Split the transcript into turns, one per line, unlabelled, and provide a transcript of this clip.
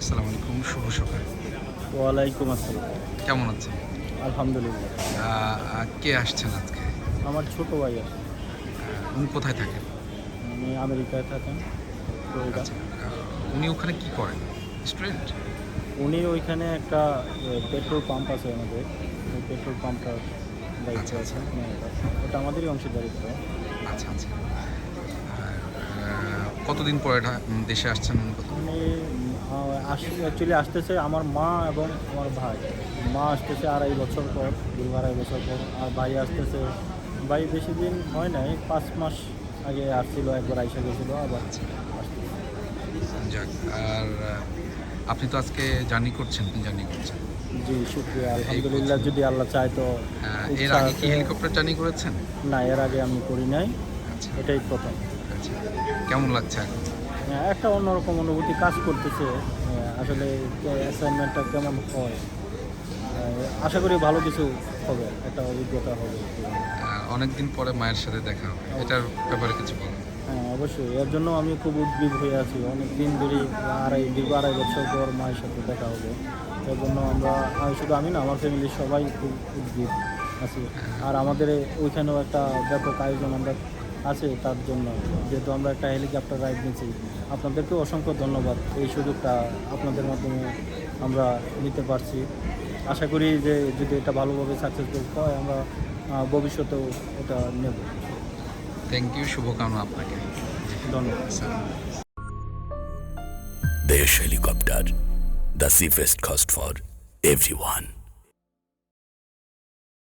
আসসালামু আলাইকুম শুভ সকাল।
ওয়ালাইকুম আসসালাম।
কেমন আছেন?
আলহামদুলিল্লাহ।
কে আসছেন আজকে?
আমার ছোট ভাই আছে
উনি কোথায় থাকেন?
উনি আমেরিকায় থাকেন।
আচ্ছা আহ, উনি ওখানে কি করেন? স্টুডেন্ট
উনি ওইখানে একটা পেট্রোল পাম্প আছে আমাদের। ওই পেট্রোল পাম্পটার দায়িত্ব
আচ্ছা,
আছে। ওটা আমাদেরই অংশীদারিত্ব।
আচ্ছা আচ্ছা। আর আহ, কতদিন পরে ঢা- উম, দেশে আসছেন উনি
অ্যাকচুয়ালি আসতেছে আমার মা এবং আমার ভাই। মা আসতেছে আড়াই বছর পর দীর্ঘ আড়াই বছর পর আর ভাই আসতেছে। ভাই বেশি দিন হয় নাই পাঁচ মাস আগে আসছিল একবার আইসা গেছিল আবার
যাক আর আপনি তো আজকে জার্নি করছেন জার্নি করছেন?
জি শুক্রিয়া আলহামদুলিল্লাহ যদি আল্লাহ চায় তো
এর আগে কি হেলিকপ্টার জার্নি করেছেন?
না এর আগে আমি করি নাই।
আচ্ছা।
এটাই প্রথম।
আচ্ছা। কেমন লাগছে
হ্যাঁ, একটা অন্যরকম অনুভূতি কাজ করতেছে। হ্যাঁ, আসলে অ্যাসাইনমেন্টটা কেমন হয়? আশা করি ভালো কিছু হবে একটা অভিজ্ঞতা হবে।
অনেক দিন পরে মায়ের সাথে দেখা হবে। এটার ব্যাপারে কিছু বলুন
হ্যাঁ অবশ্যই। এর জন্য আমি খুব উদ্বিগ হয়ে আছি। অনেক দিন ধরে আড়াই দীর্ঘ আড়াই বছর পর মায়ের সাথে দেখা হবে। এর জন্য আমরা আমি শুধু আমি না আমার ফ্যামিলির সবাই খুব উদ্বিগ আছি। আর আমাদের ওইখানেও একটা ব্যাপক আয়োজন আমরা আছে তার জন্য। যেহেতু আমরা একটা হেলিকপ্টার রাইড নিয়েছি আপনাদেরকেও অসংখ্য ধন্যবাদ। এই সুযোগটা আপনাদের মাধ্যমে আমরা নিতে পারছি। আশা করি যে যদি এটা ভালোভাবে সাকসেসফুল হয় আমরা ভবিষ্যতেও এটা নেব।
থ্যাংক ইউ শুভকামনা আপনাকে।
ধন্যবাদ।
Desh Helicopter, the safest cost for everyone.